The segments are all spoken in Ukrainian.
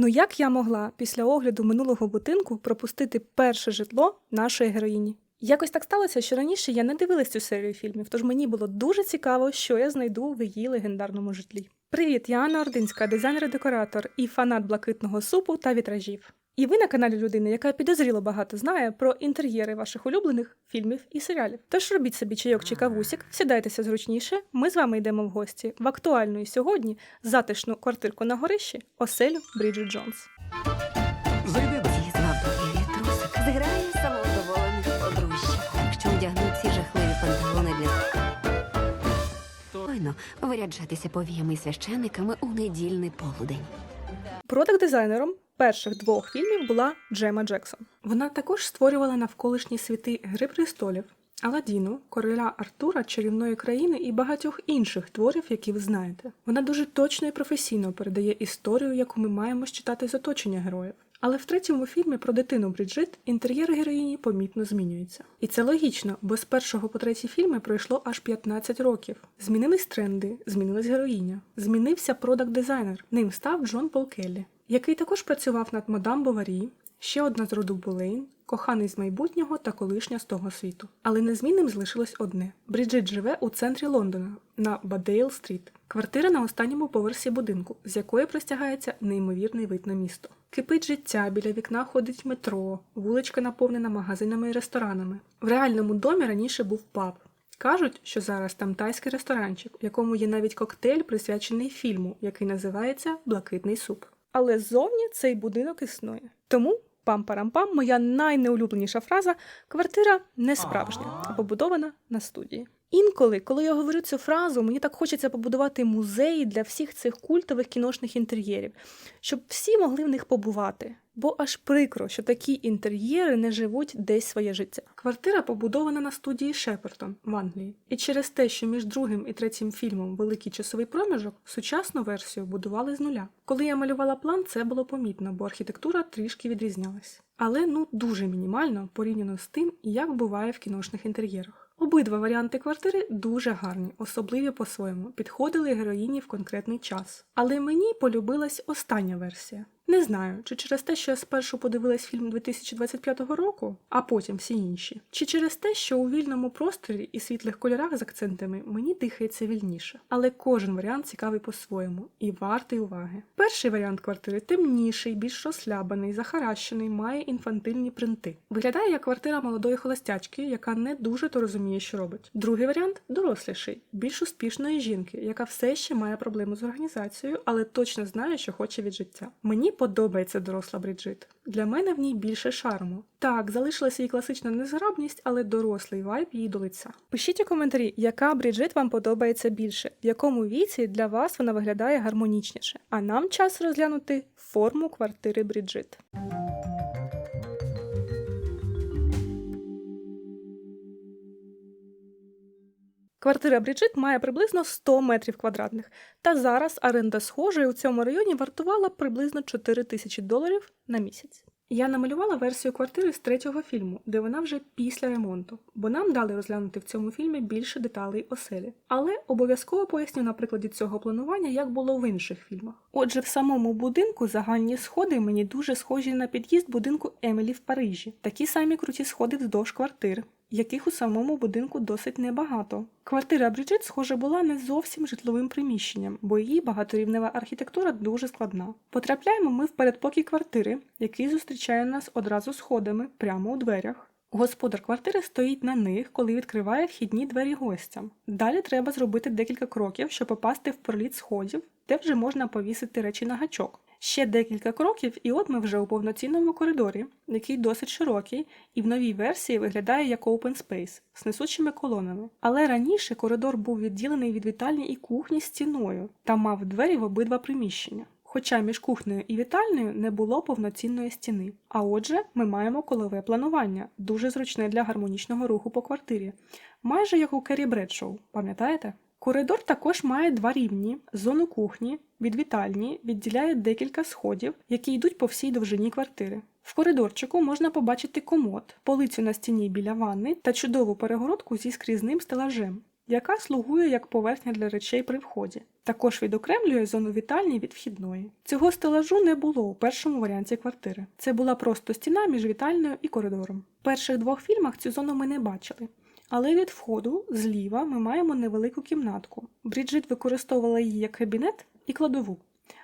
Ну як я могла після огляду минулого будинку пропустити перше житло нашої героїні? Якось так сталося, що раніше я не дивилась цю серію фільмів, тож мені було дуже цікаво, що я знайду в її легендарному житлі. Привіт, я Анна Ординська, дизайнер-декоратор і фанат блакитного супу та вітражів. І ви на каналі людини, яка підозріло багато знає про інтер'єри ваших улюблених фільмів і серіалів. Тож робіть собі чайок чи кавусік, сідайтеся зручніше. Ми з вами йдемо в гості в актуальну і сьогодні затишну квартирку на горищі оселю Бріджит Джонс. Зайди до трусик. Зіграє самовдоволених подружжя, що вдягнуть ці жахливі панталони для Спокійно виряджатися повіями і священиками у недільний полудень. Продакт-дизайнером перших двох фільмів була Джема Джексон. Вона також створювала навколишні світи Гри престолів, Аладдіну, короля Артура, чарівної країни і багатьох інших творів, які ви знаєте. Вона дуже точно і професійно передає історію, яку ми маємо читати з оточення героїв. Але в третьому фільмі про дитину Бріджит інтер'єр героїні помітно змінюється. І це логічно, бо з першого по третій фільми пройшло аж 15 років. Змінились тренди, змінилась героїня, змінився продакт-дизайнер. Ним став Джон Пол Келлі, який також працював над мадам Боварі, ще одна з роду Болейн, коханий з майбутнього та колишня з того світу. Але незмінним залишилось одне: Бріджит живе у центрі Лондона на Бадейл Стріт. Квартира на останньому поверсі будинку, з якої простягається неймовірний вид на місто. Кипить життя, біля вікна ходить метро, вуличка наповнена магазинами і ресторанами. В реальному домі раніше був паб. Кажуть, що зараз там тайський ресторанчик, в якому є навіть коктейль, присвячений фільму, який називається Блакитний суп. Але ззовні цей будинок існує. Тому пам-парам-пам, моя найнеулюбленіша фраза квартира не справжня, а побудована на студії. Інколи, коли я говорю цю фразу, мені так хочеться побудувати музеї для всіх цих культових кіношних інтер'єрів, щоб всі могли в них побувати. Бо аж прикро, що такі інтер'єри не живуть десь своє життя. Квартира побудована на студії Шепертон в Англії, і через те, що між другим і третім фільмом великий часовий проміжок, сучасну версію будували з нуля. Коли я малювала план, це було помітно, бо архітектура трішки відрізнялась. Але ну дуже мінімально порівняно з тим, як буває в кіношних інтер'єрах. Обидва варіанти квартири дуже гарні, особливі по-своєму, підходили героїні в конкретний час. Але мені полюбилась остання версія. Не знаю, чи через те, що я спершу подивилась фільм 2025 року, а потім всі інші, чи через те, що у вільному просторі і світлих кольорах з акцентами мені дихається вільніше. Але кожен варіант цікавий по-своєму і вартий уваги. Перший варіант квартири темніший, більш розслаблений, захаращений, має інфантильні принти. Виглядає як квартира молодої холостячки, яка не дуже то розуміє, що робить. Другий варіант доросліший, більш успішної жінки, яка все ще має проблеми з організацією, але точно знає, що хоче від життя. Мені подобається доросла Бріджит. Для мене в ній більше шарму. Так, залишилася її класична незграбність, але дорослий вайб їй до лиця. Пишіть у коментарі, яка Бріджит вам подобається більше, в якому віці для вас вона виглядає гармонічніше. А нам час розглянути форму квартири Бріджит. Квартира Бріджит має приблизно 100 метрів квадратних, та зараз оренда схожої у цьому районі вартувала приблизно 4 тисячі доларів на місяць. Я намалювала версію квартири з третього фільму, де вона вже після ремонту, бо нам дали розглянути в цьому фільмі більше деталей оселі. Але обов'язково поясню на прикладі цього планування, як було в інших фільмах. Отже, в самому будинку загальні сходи мені дуже схожі на під'їзд будинку Емілі в Парижі, такі самі круті сходи вздовж квартир, яких у самому будинку досить небагато. Квартира Бріджит, схоже, була не зовсім житловим приміщенням, бо її багаторівнева архітектура дуже складна. Потрапляємо ми в передпокій квартири, який зустрічає нас одразу сходами прямо у дверях. Господар квартири стоїть на них, коли відкриває вхідні двері гостям. Далі треба зробити декілька кроків, щоб попасти в проліт сходів, де вже можна повісити речі на гачок. Ще декілька кроків, і от ми вже у повноцінному коридорі, який досить широкий, і в новій версії виглядає як open space з несучими колонами. Але раніше коридор був відділений від вітальні і кухні стіною та мав двері в обидва приміщення. Хоча між кухнею і вітальнею не було повноцінної стіни. А отже, ми маємо колове планування, дуже зручне для гармонічного руху по квартирі, майже як у Керрі Бредшоу, пам'ятаєте? Коридор також має два рівні. Зону кухні від вітальні відділяє декілька сходів, які йдуть по всій довжині квартири. В коридорчику можна побачити комод, полицю на стіні біля ванни та чудову перегородку зі скрізним стелажем, яка слугує як поверхня для речей при вході. Також відокремлює зону вітальні від вхідної. Цього стелажу не було у першому варіанті квартири. Це була просто стіна між вітальною і коридором. В перших двох фільмах цю зону ми не бачили. Але від входу зліва ми маємо невелику кімнатку. Бріджит використовувала її як кабінет і кладову,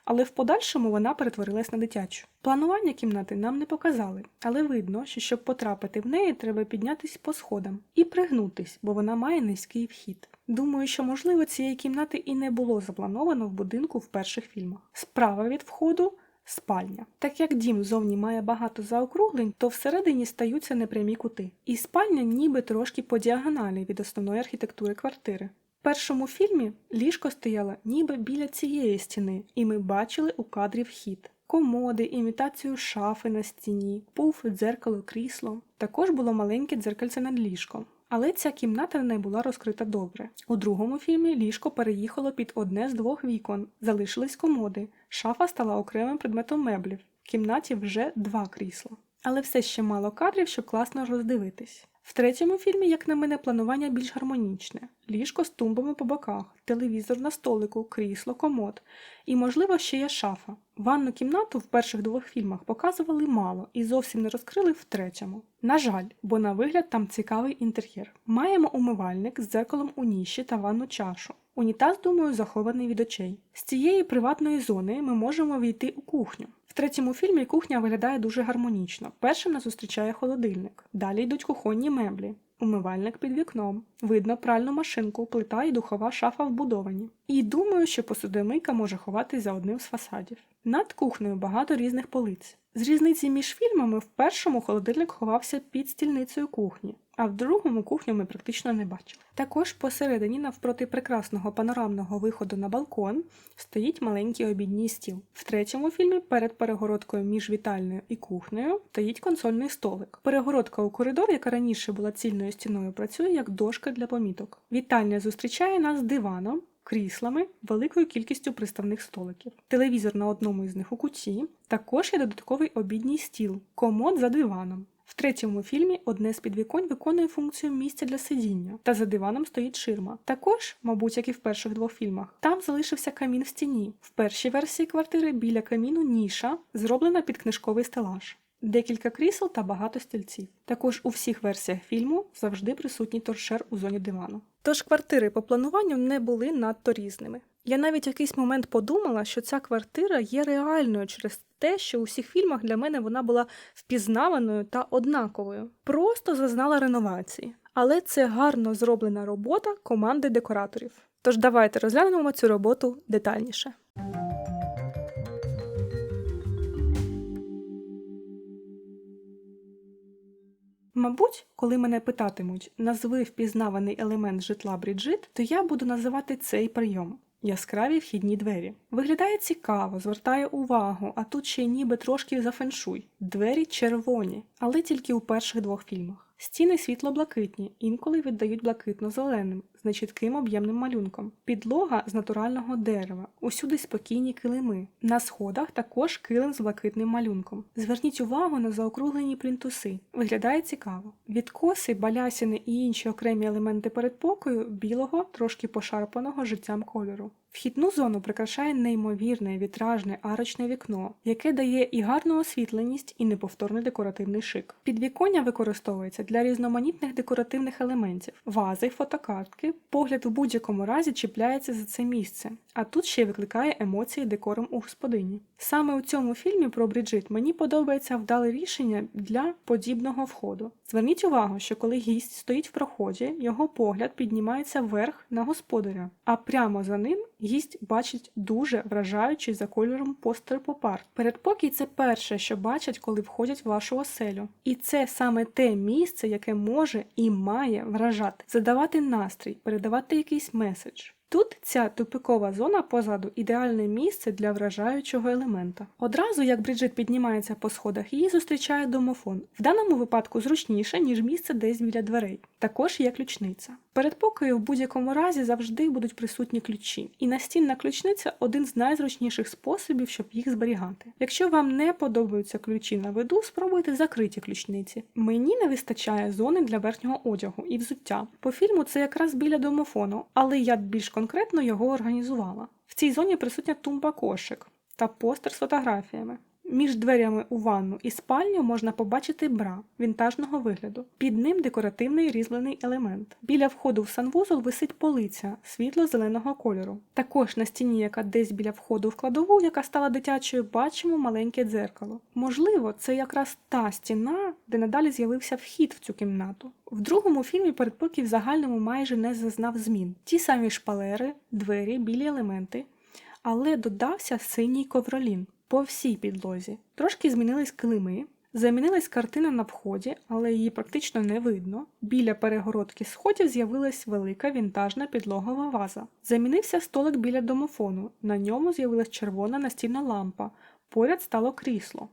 але в подальшому вона перетворилась на дитячу. Планування кімнати нам не показали, але видно, що щоб потрапити в неї, треба піднятись по сходам і пригнутись, бо вона має низький вхід. Думаю, що можливо цієї кімнати і не було заплановано в будинку в перших фільмах. Справа від входу спальня. Так як дім зовні має багато заокруглень, то всередині стаються непрямі кути. І спальня ніби трошки по діагоналі від основної архітектури квартири. Першому фільмі ліжко стояло ніби біля цієї стіни, і ми бачили у кадрі вхід. Комоди, імітацію шафи на стіні, пуф, дзеркало, крісло. Також було маленьке дзеркальце над ліжком. Але ця кімната не була розкрита добре. У другому фільмі ліжко переїхало під одне з двох вікон, залишились комоди. Шафа стала окремим предметом меблів. В кімнаті вже два крісла. Але все ще мало кадрів, щоб класно роздивитись. В третьому фільмі, як на мене, планування більш гармонічне: ліжко з тумбами по боках, телевізор на столику, крісло, комод. І, можливо, ще є шафа. Ванну кімнату в перших двох фільмах показували мало і зовсім не розкрили в третьому. На жаль, бо на вигляд там цікавий інтер'єр. Маємо умивальник з дзеркалом у ніші та ванну чашу. Унітаз, думаю, захований від очей. З цієї приватної зони ми можемо війти у кухню. В третьому фільмі кухня виглядає дуже гармонічно. Першим нас зустрічає холодильник. Далі йдуть кухонні меблі. Умивальник під вікном. Видно пральну машинку, плита і духова шафа вбудовані. І думаю, що посудомийка може ховатись за одним з фасадів. Над кухнею багато різних полиць. З різниці між фільмами в першому холодильник ховався під стільницею кухні, а в другому кухню ми практично не бачили. Також посередині, навпроти прекрасного панорамного виходу на балкон, стоїть маленький обідній стіл. В третьому фільмі перед перегородкою між вітальною і кухнею стоїть консольний столик. Перегородка у коридор, яка раніше була цільною стіною, працює як дошка для поміток. Вітальня зустрічає нас диваном. Кріслами, великою кількістю приставних столиків. Телевізор на одному із них у куті. Також є додатковий обідній стіл, комод за диваном. В третьому фільмі одне з підвіконь виконує функцію місця для сидіння, та за диваном стоїть ширма. Також, мабуть, як і в перших двох фільмах, там залишився камін в стіні. В першій версії квартири біля каміну ніша, зроблена під книжковий стелаж. Декілька крісел та багато стільців. Також у всіх версіях фільму завжди присутній торшер у зоні дивану. Тож квартири по плануванню не були надто різними. Я навіть якийсь момент подумала, що ця квартира є реальною через те, що у всіх фільмах для мене вона була впізнаваною та однаковою. Просто зазнала реновації. Але це гарно зроблена робота команди декораторів. Тож давайте розглянемо цю роботу детальніше. Мабуть, коли мене питатимуть, назви впізнаваний елемент житла Бріджит, то я буду називати цей прийом. Яскраві вхідні двері. Виглядає цікаво, звертає увагу, а тут ще ніби трошки зафеншуй. Двері червоні, але тільки у перших двох фільмах. Стіни світло-блакитні, інколи віддають блакитно-зеленим, з нечітким об'ємним малюнком. Підлога з натурального дерева, усюди спокійні килими. На сходах також килим з блакитним малюнком. Зверніть увагу на заокруглені плінтуси. Виглядає цікаво. Відкоси, балясини і інші окремі елементи передпокою білого, трошки пошарпаного життям кольору. Вхідну зону прикрашає неймовірне вітражне арочне вікно, яке дає і гарну освітленість, і неповторний декоративний шик. Підвіконня використовується для різноманітних декоративних елементів, вази, фотокартки. Погляд у будь-якому разі чіпляється за це місце, а тут ще викликає емоції декором у господині. Саме у цьому фільмі про Бріджит мені подобається вдале рішення для подібного входу. Зверніть увагу, що коли гість стоїть в проході, його погляд піднімається вверх на господаря, а прямо за ним гість бачить дуже вражаючий за кольором постер поп-арт. Передпокій це перше, що бачать, коли входять в вашу оселю. І це саме те місце, яке може і має вражати, задавати настрій, передавати якийсь меседж. Тут ця тупикова зона позаду ідеальне місце для вражаючого елемента. Одразу, як Бриджит піднімається по сходах, її зустрічає домофон. В даному випадку зручніше, ніж місце десь біля дверей. Також є ключниця. Перед покою в будь-якому разі завжди будуть присутні ключі, і настінна ключниця один з найзручніших способів, щоб їх зберігати. Якщо вам не подобаються ключі на виду, спробуйте закриті ключниці. Мені не вистачає зони для верхнього одягу і взуття. По фільму це якраз біля домофону, але я більш конкретно його організувала. В цій зоні присутня тумба кошик та постер з фотографіями. Між дверями у ванну і спальню можна побачити бра вінтажного вигляду. Під ним декоративний різьблений елемент. Біля входу в санвузол висить полиця світло-зеленого кольору. Також на стіні, яка десь біля входу в кладову, яка стала дитячою, бачимо маленьке дзеркало. Можливо, це якраз та стіна, де надалі з'явився вхід в цю кімнату. В другому фільмі передпокій в загальному майже не зазнав змін. Ті самі шпалери, двері, білі елементи, але додався синій ковролін по всій підлозі. Трошки змінились килими, замінилась картина на вході, але її практично не видно. Біля перегородки сходів з'явилась велика вінтажна підлогова ваза. Замінився столик біля домофону. На ньому з'явилась червона настільна лампа. Поряд стало крісло.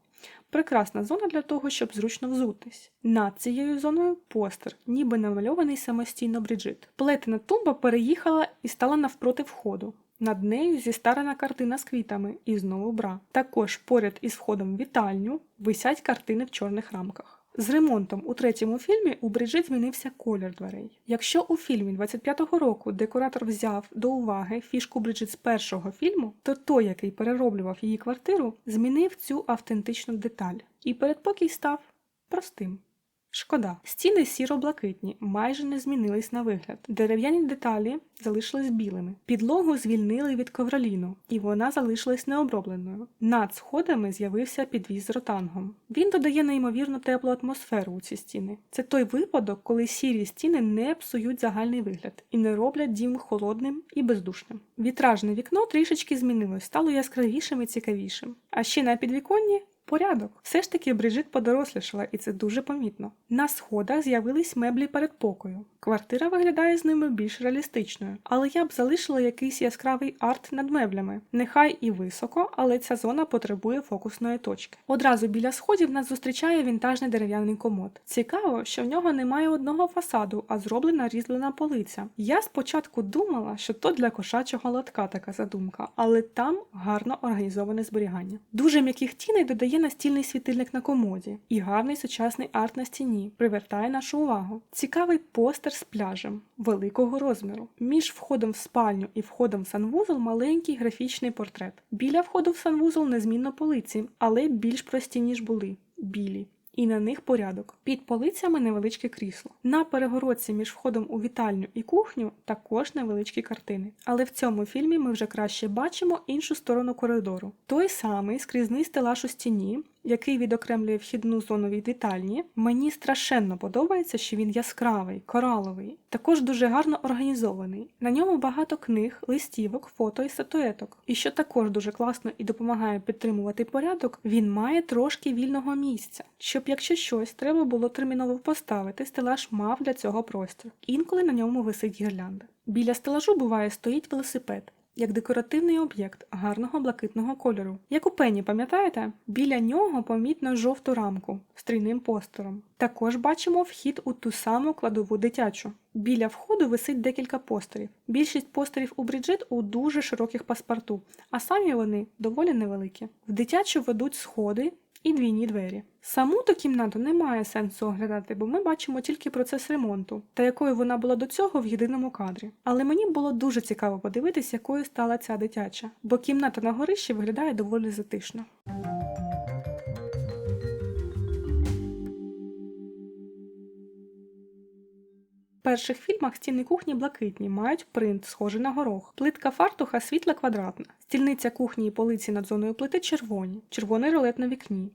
Прекрасна зона для того, щоб зручно взутись. Над цією зоною постер, ніби намальований самостійно Бріджит. Плетена тумба переїхала і стала навпроти входу. Над нею зістарена картина з квітами і знову бра. Також поряд із входом в вітальню висять картини в чорних рамках. З ремонтом у третьому фільмі у Бриджит змінився колір дверей. Якщо у фільмі 25-го року декоратор взяв до уваги фішку Бриджит з першого фільму, то той, який перероблював її квартиру, змінив цю автентичну деталь. І передпокій став простим. Шкода, стіни сіро-блакитні, майже не змінились на вигляд. Дерев'яні деталі залишились білими. Підлогу звільнили від ковроліну, і вона залишилась необробленою. Над сходами з'явився підвіз з ротангом. Він додає неймовірно теплу атмосферу у ці стіни. Це той випадок, коли сірі стіни не псують загальний вигляд і не роблять дім холодним і бездушним. Вітражне вікно трішечки змінилось, стало яскравішим і цікавішим. А ще на підвіконні Порядок. Все ж таки Бриджит подорослішала, і це дуже помітно. На сходах з'явились меблі передпокою. Квартира виглядає з ними більш реалістичною, але я б залишила якийсь яскравий арт над меблями. Нехай і високо, але ця зона потребує фокусної точки. Одразу біля сходів нас зустрічає вінтажний дерев'яний комод. Цікаво, що в нього немає одного фасаду, а зроблена різьблена полиця. Я спочатку думала, що то для кошачого лотка така задумка, але там гарно організоване зберігання. Дуже м'яких тіней додає настільний світильник на комоді, і гарний сучасний арт на стіні привертає нашу увагу. Цікавий постер з пляжем великого розміру. Між входом в спальню і входом в санвузол маленький графічний портрет. Біля входу в санвузол незмінно полиці, але більш прості, ніж були білі. І на них порядок. Під полицями невеличке крісло. На перегородці між входом у вітальню і кухню також невеличкі картини. Але в цьому фільмі ми вже краще бачимо іншу сторону коридору. Той самий скрізний стелаж у стіні, який відокремлює вхідну зону від вітальні. Мені страшенно подобається, що він яскравий, кораловий, також дуже гарно організований. На ньому багато книг, листівок, фото і статуеток. І що також дуже класно і допомагає підтримувати порядок, він має трошки вільного місця, щоб якщо щось треба було терміново поставити, стелаж мав для цього простір. Інколи на ньому висить гірлянда. Біля стелажу буває стоїть велосипед. Як декоративний об'єкт гарного блакитного кольору. Як у пені, пам'ятаєте? Біля нього помітно жовту рамку з трійним постером. Також бачимо вхід у ту саму кладову дитячу. Біля входу висить декілька постерів. Більшість постерів у Бріджит у дуже широких паспорту, а самі вони доволі невеликі. В дитячу ведуть сходи і двійні двері. Саму ту кімнату немає сенсу оглядати, бо ми бачимо тільки процес ремонту, та якою вона була до цього в єдиному кадрі. Але мені було дуже цікаво подивитись, якою стала ця дитяча, бо кімната на горищі виглядає доволі затишно. Перших фільмах стіни кухні блакитні, мають принт, схожий на горох. Плитка фартуха світла квадратна. Стільниця кухні і полиці над зоною плити червоні, червоний ролет на вікні.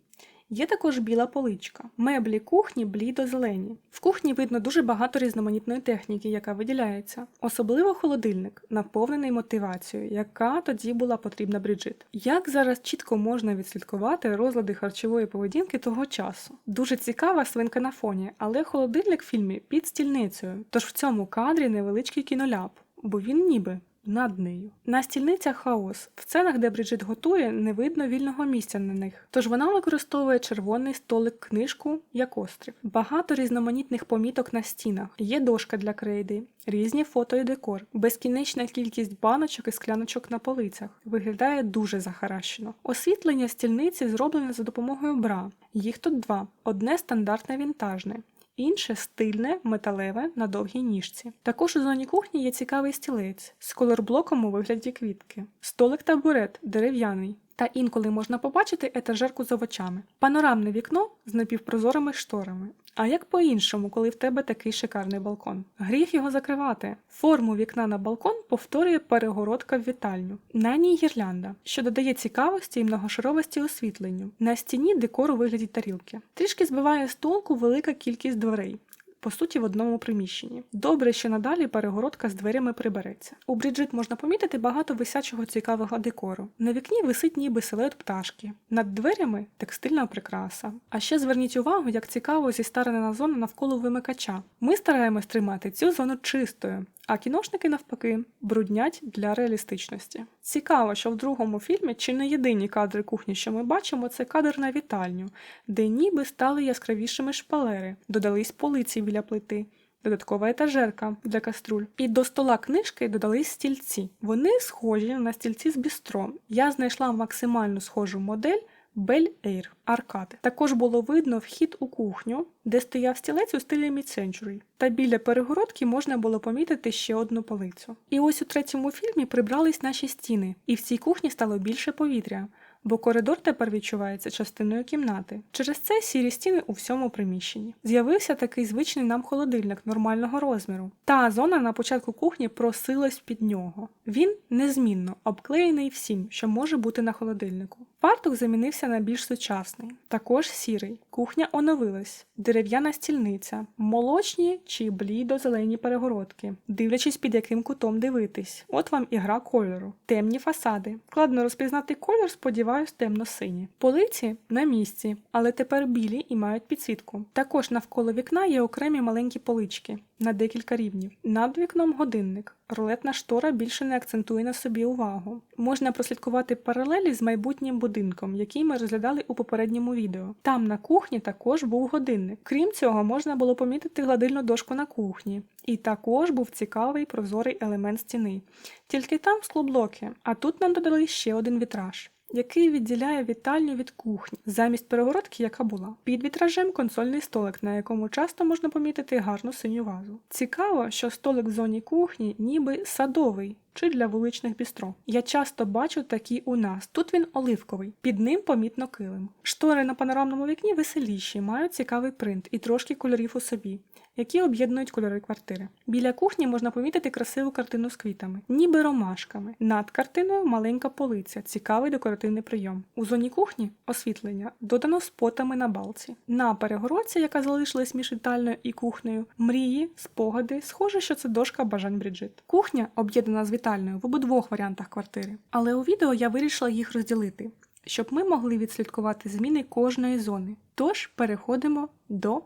Є також біла поличка. Меблі кухні блідо-зелені. В кухні видно дуже багато різноманітної техніки, яка виділяється. Особливо холодильник, наповнений мотивацією, яка тоді була потрібна Бріджит. Як зараз чітко можна відслідкувати розлади харчової поведінки того часу? Дуже цікава свинка на фоні, але холодильник в фільмі під стільницею. Тож в цьому кадрі невеличкий кіноляп, бо він ніби над нею. На стільницях хаос. В сценах, де Бриджит готує, не видно вільного місця на них. Тож вона використовує червоний столик книжку як острів. Багато різноманітних поміток на стінах. Є дошка для крейди, різні фото і декор, безкінечна кількість баночок і скляночок на полицях. Виглядає дуже захаращено. Освітлення стільниці зроблене за допомогою бра. Їх тут два: одне стандартне вінтажне. Інше стильне, металеве на довгій ніжці. Також у зоні кухні є цікавий стілець з колорблоком у вигляді квітки, столик табурет дерев'яний. Та інколи можна побачити етажерку з овочами, панорамне вікно з напівпрозорими шторами. А як по-іншому, коли в тебе такий шикарний балкон? Гріх його закривати. Форму вікна на балкон повторює перегородка в вітальню. На ній гірлянда, що додає цікавості і многошаровості освітленню. На стіні декор у вигляді тарілки. Трішки збиває з толку велика кількість дверей. По суті, в одному приміщенні. Добре, що надалі перегородка з дверями прибереться. У Бріджит можна помітити багато висячого цікавого декору. На вікні висить ніби силует пташки, над дверями текстильна прикраса. А ще зверніть увагу, як цікаво зістарена зона навколо вимикача. Ми стараємось тримати цю зону чистою, а кіношники навпаки бруднять для реалістичності. Цікаво, що в другому фільмі чи не єдині кадри кухні, що ми бачимо, це кадр на вітальню, де ніби стали яскравішими шпалери, додались полиці біля плити. Додаткова етажерка для каструль. І до стола книжки додались стільці. Вони схожі на стільці з бістро. Я знайшла максимально схожу модель Бель Ейр аркади. Також було видно вхід у кухню, де стояв стілець у стилі Mid-Century. Та біля перегородки можна було помітити ще одну полицю. І ось у третьому фільмі прибрались наші стіни, і в цій кухні стало більше повітря. Бо коридор тепер відчувається частиною кімнати. Через це сірі стіни у всьому приміщенні. З'явився такий звичний нам холодильник нормального розміру. Та зона на початку кухні просилась під нього. Він незмінно обклеєний всім, що може бути на холодильнику. Фартук замінився на більш сучасний, також сірий. Кухня оновилась, дерев'яна стільниця, молочні чи блідо-зелені перегородки, дивлячись під яким кутом дивитись. От вам і гра кольору, темні фасади. Складно розпізнати колір, сподіваюсь, темно-сині. Полиці на місці, але тепер білі і мають підсвітку. Також навколо вікна є окремі маленькі полички на декілька рівнів. Над вікном годинник. Рулетна штора більше не акцентує на собі увагу. Можна прослідкувати паралелі з майбутнім будинком, який ми розглядали у попередньому відео. Там на кухні також був годинник. Крім цього, можна було помітити гладильну дошку на кухні. І також був цікавий прозорий елемент стіни. Тільки там склоблоки, а тут нам додали ще один вітраж який відділяє вітальню від кухні, замість перегородки, яка була. Під вітражем консольний столик, на якому часто можна помітити гарну синю вазу. Цікаво, що столик в зоні кухні ніби садовий. Чи для вуличних бістро. Я часто бачу такі у нас. Тут він оливковий, під ним помітно килим. Штори на панорамному вікні веселіші, мають цікавий принт і трошки кольорів у собі, які об'єднують кольори квартири. Біля кухні можна помітити красиву картину з квітами, ніби ромашками. Над картиною маленька полиця, цікавий декоративний прийом. У зоні кухні освітлення додано спотами на балці. На перегородці, яка залишилась між вітальною і кухнею, мрії, спогади, схоже, що це дошка бажань Бріджит. Кухня об'єднана з вітальною в обидвох варіантах квартири. Але у відео я вирішила їх розділити, щоб ми могли відслідкувати зміни кожної зони. Тож переходимо до.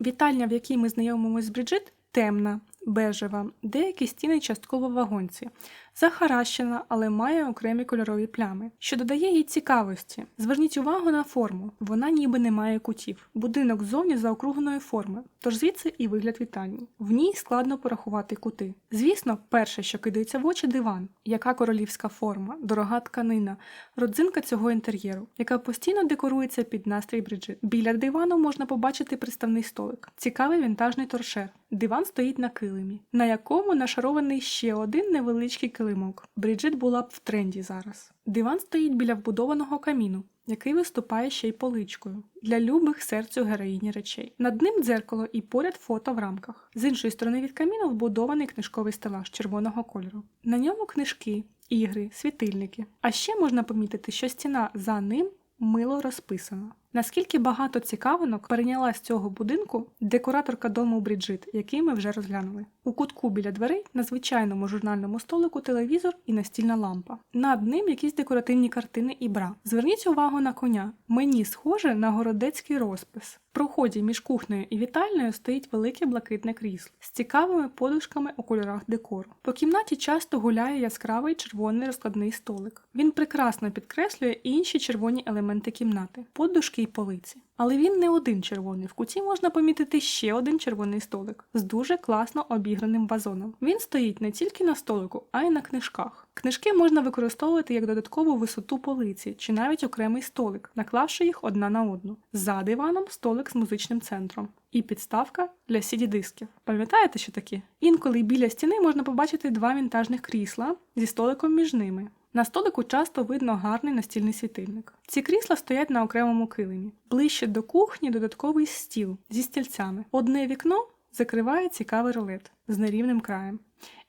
Вітальня, в якій ми знайомимося з Бріджит, темна, бежева, деякі стіни частково вагонці, захаращена, але має окремі кольорові плями, що додає їй цікавості. Зверніть увагу на форму, вона ніби не має кутів. Будинок ззовні заокругленої форми, тож звідси і вигляд вітальні. В ній складно порахувати кути. Звісно, перше, що кидається в очі, диван, яка королівська форма, дорога тканина, родзинка цього інтер'єру, яка постійно декорується під настрій Бріджит. Біля дивану можна побачити приставний столик, цікавий вінтажний торшер. Диван стоїть на килимі, на якому нашарований ще один невеличкий килимок. Бріджит була б в тренді зараз. Диван стоїть біля вбудованого каміну, який виступає ще й поличкою для любих серцю героїні речей. Над ним дзеркало і поряд фото в рамках. З іншої сторони від каміну вбудований книжковий стелаж червоного кольору. На ньому книжки, ігри, світильники. А ще можна помітити, що стіна за ним мило розписана. Наскільки багато цікавинок перейняла з цього будинку декораторка дому Бріджит, який ми вже розглянули. У кутку біля дверей на звичайному журнальному столику телевізор і настільна лампа. Над ним якісь декоративні картини і бра. Зверніть увагу на коня. Мені схоже на городецький розпис. В проході між кухнею і вітальною стоїть велике блакитне крісло з цікавими подушками у кольорах декору. По кімнаті часто гуляє яскравий червоний розкладний столик. Він прекрасно підкреслює інші червоні елементи кімнати. Подушки й полиці. Але він не один червоний. В куті можна помітити ще один червоний столик з дуже класно обіграним вазоном. Він стоїть не тільки на столику, а й на книжках. Книжки можна використовувати як додаткову висоту полиці чи навіть окремий столик, наклавши їх одна на одну. За диваном столик з музичним центром. І підставка для CD-дисків. Пам'ятаєте, що такі? Інколи біля стіни можна побачити два вінтажних крісла зі столиком між ними. На столику часто видно гарний настільний світильник. Ці крісла стоять на окремому килимі. Ближче до кухні додатковий стіл зі стільцями. Одне вікно закриває цікавий ролет з нерівним краєм.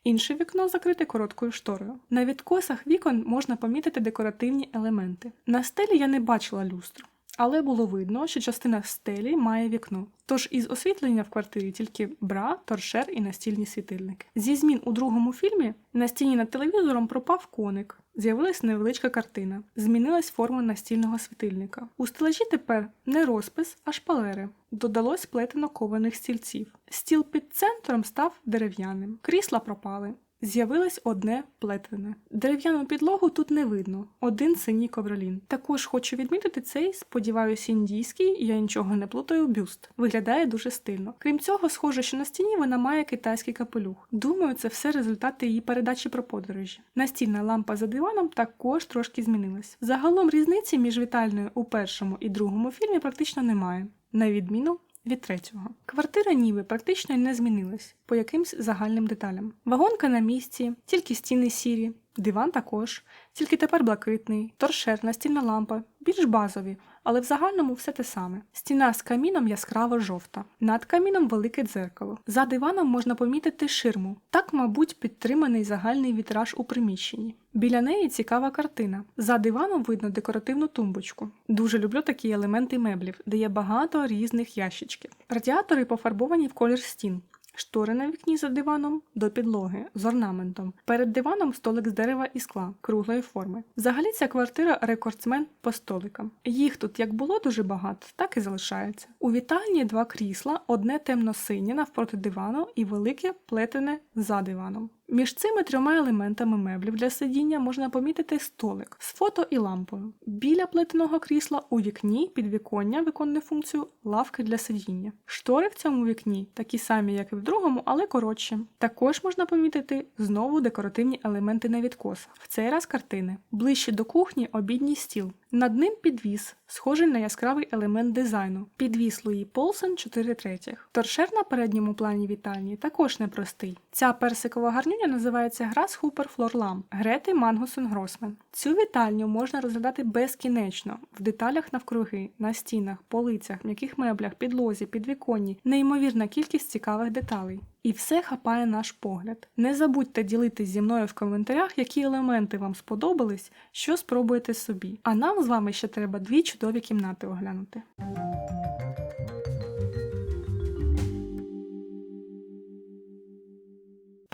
Інше вікно закрите короткою шторою. На відкосах вікон можна помітити декоративні елементи. На стелі я не бачила люстру, але було видно, що частина стелі має вікно. Тож із освітлення в квартирі тільки бра, торшер і настільні світильники. Зі змін у другому фільмі на стіні над телевізором пропав коник. З'явилась невеличка картина. Змінилась форма настільного світильника. У стелажі тепер не розпис, а шпалери. Додалось плетено кованих стільців. Стіл під центром став дерев'яним. Крісла пропали. З'явилось одне плетене. Дерев'яну підлогу тут не видно, один синій ковролін. Також хочу відмітити цей, сподіваюся, індійський, я нічого не плутаю, бюст. Виглядає дуже стильно. Крім цього, схоже, що на стіні вона має китайський капелюх. Думаю, це все результати її передачі про подорожі. Настільна лампа за диваном також трошки змінилась. Загалом різниці між вітальною у першому і другому фільмі практично немає, на відміну від третього. Квартира ніби практично не змінилась по якимсь загальним деталям. Вагонка на місці, тільки стіни сірі, диван також, тільки тепер блакитний, торшер, настільна лампа, більш базові, але в загальному все те саме. Стіна з каміном яскраво жовта, над каміном велике дзеркало. За диваном можна помітити ширму. Так, мабуть, підтриманий загальний вітраж у приміщенні. Біля неї цікава картина. За диваном видно декоративну тумбочку. Дуже люблю такі елементи меблів, де є багато різних ящичків. Радіатори пофарбовані в колір стін. Штори на вікні за диваном до підлоги з орнаментом. Перед диваном столик з дерева і скла круглої форми. Взагалі ця квартира рекордсмен по столикам. Їх тут як було дуже багато, так і залишається. У вітальні два крісла, одне темно-синє навпроти дивану і велике плетене за диваном. Між цими трьома елементами меблів для сидіння можна помітити столик з фото і лампою. Біля плетеного крісла у вікні підвіконня виконує функцію лавки для сидіння. Штори в цьому вікні такі самі, як і в другому, але коротші. Також можна помітити знову декоративні елементи на відкосах. В цей раз картини. Ближче до кухні обідній стіл. Над ним підвіс, схожий на яскравий елемент дизайну. Підвіс Луї Полсен 4 третіх. Торшер на передньому плані вітальні також непростий. Ця персикова гарнюня називається Grasshopper Floor Lamp Грети Мангусон Гросмен. Цю вітальню можна розглядати безкінечно в деталях навкруги, на стінах, полицях, м'яких меблях, підлозі, підвіконні, неймовірна кількість цікавих деталей. І все хапає наш погляд. Не забудьте ділитись зі мною в коментарях, які елементи вам сподобались, що спробуєте собі. А нам з вами ще треба дві чудові кімнати оглянути.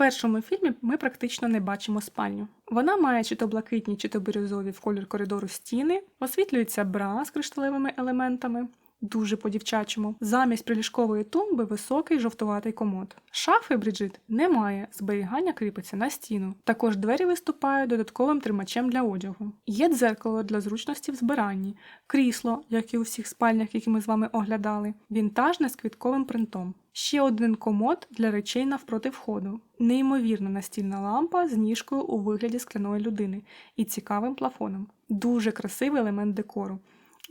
Першому фільмі ми практично не бачимо спальню. Вона має чи то блакитні, чи то бірюзові в колір коридору стіни, освітлюється бра з кришталевими елементами. Дуже по-дівчачому. Замість приліжкової тумби високий жовтуватий комод. Шафи Бріджит немає, зберігання кріпиться на стіну. Також двері виступають додатковим тримачем для одягу. Є дзеркало для зручності в збиранні, крісло, як і у всіх спальнях, які ми з вами оглядали, вінтажне з квітковим принтом. Ще один комод для речей навпроти входу. Неймовірна настільна лампа з ніжкою у вигляді скляної людини і цікавим плафоном. Дуже красивий елемент декору.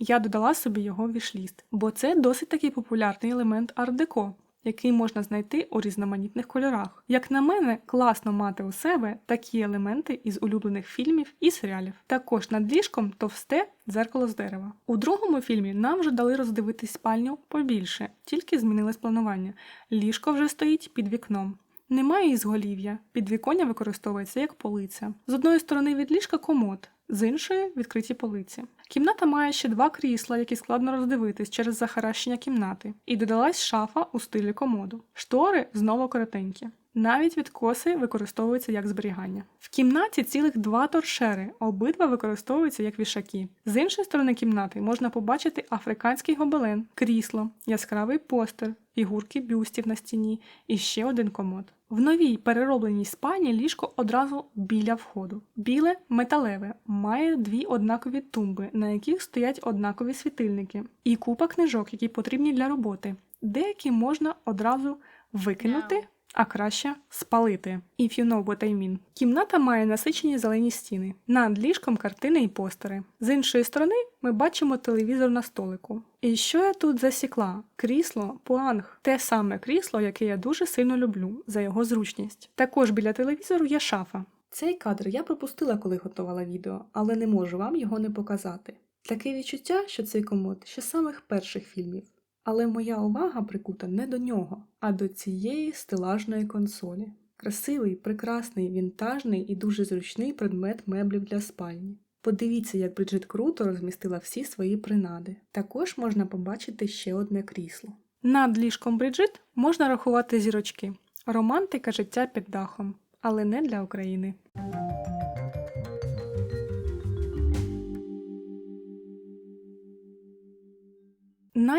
Я додала собі його вішліст, бо це досить такий популярний елемент арт-деко, який можна знайти у різноманітних кольорах. Як на мене, класно мати у себе такі елементи із улюблених фільмів і серіалів. Також над ліжком товсте дзеркало з дерева. У другому фільмі нам вже дали роздивитись спальню побільше, тільки змінилось планування. Ліжко вже стоїть під вікном. Немає ізголів'я, підвіконня використовується як полиця. З одної сторони від ліжка комод, з іншої відкриті полиці. Кімната має ще два крісла, які складно роздивитись через захаращення кімнати, і додалась шафа у стилі комоду. Штори знову коротенькі. Навіть відкоси використовуються як зберігання. В кімнаті цілих два торшери, обидва використовуються як вішаки. З іншої сторони кімнати можна побачити африканський гобелен, крісло, яскравий постер, фігурки бюстів на стіні і ще один комод. В новій переробленій спальні ліжко одразу біля входу. Біле металеве, має дві однакові тумби, на яких стоять однакові світильники, і купа книжок, які потрібні для роботи. Деякі можна одразу викинути, а краще спалити. If you know what I mean. Кімната має насичені зелені стіни. Над ліжком картини і постери. З іншої сторони ми бачимо телевізор на столику. І що я тут засікла? Крісло пуанг. Те саме крісло, яке я дуже сильно люблю за його зручність. Також біля телевізору є шафа. Цей кадр я пропустила, коли готувала відео, але не можу вам його не показати. Таке відчуття, що цей комод ще самих перших фільмів. Але моя увага прикута не до нього, а до цієї стелажної консолі. Красивий, прекрасний, вінтажний і дуже зручний предмет меблів для спальні. Подивіться, як Бриджит круто розмістила всі свої принади. Також можна побачити ще одне крісло. Над ліжком Бриджит можна рахувати зірочки. Романтика життя під дахом, але не для України.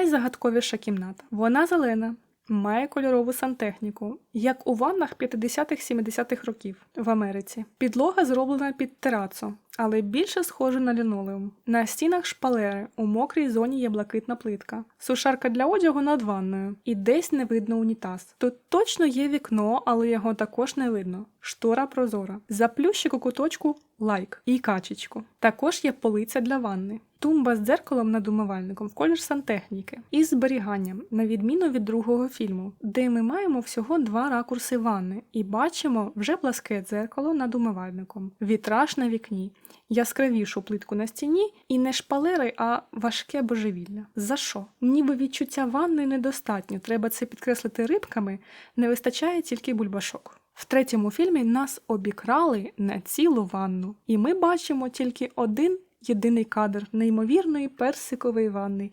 Найзагадковіша кімната. Вона зелена, має кольорову сантехніку, як у ваннах 50-70-х років в Америці. Підлога зроблена під терацу, але більше схожа на лінолеум. На стінах шпалери, у мокрій зоні є блакитна плитка, сушарка для одягу над ванною, і десь не видно унітаз. Тут точно є вікно, але його також не видно. Штора прозора. Заплющик у куточку лайк і качечку. Також є полиця для ванни. Тумба з дзеркалом над умивальником в колір сантехніки і зберіганням, на відміну від другого фільму, де ми маємо всього два ракурси ванни і бачимо вже пласке дзеркало над умивальником, вітраж на вікні, яскравішу плитку на стіні і не шпалери, а важке божевілля. За що? Ніби відчуття ванни недостатньо, треба це підкреслити рибками, не вистачає тільки бульбашок. В третьому фільмі нас обікрали на цілу ванну, і ми бачимо тільки один єдиний кадр неймовірної персикової ванни,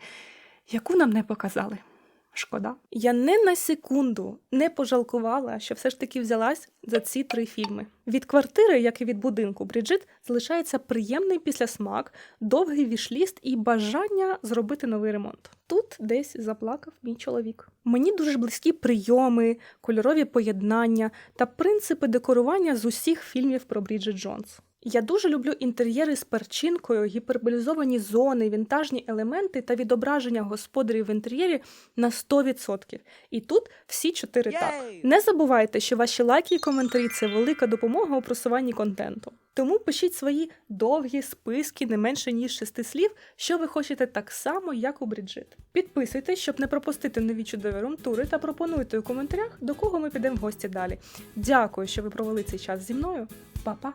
яку нам не показали. Шкода. Я не на секунду не пожалкувала, що все ж таки взялась за ці три фільми. Від квартири, як і від будинку Бріджит, залишається приємний післясмак, довгий вішліст і бажання зробити новий ремонт. Тут десь заплакав мій чоловік. Мені дуже близькі прийоми, кольорові поєднання та принципи декорування з усіх фільмів про Бріджит Джонс. Я дуже люблю інтер'єри з перчинкою, гіперболізовані зони, вінтажні елементи та відображення господарів в інтер'єрі на 100%. І тут всі чотири так. Не забувайте, що ваші лайки і коментарі це велика допомога у просуванні контенту. Тому пишіть свої довгі списки не менше ніж шести слів, що ви хочете так само, як у Бріджит. Підписуйтесь, щоб не пропустити нові чудові румтури та пропонуйте у коментарях, до кого ми підемо в гості далі. Дякую, що ви провели цей час зі мною. Па-па!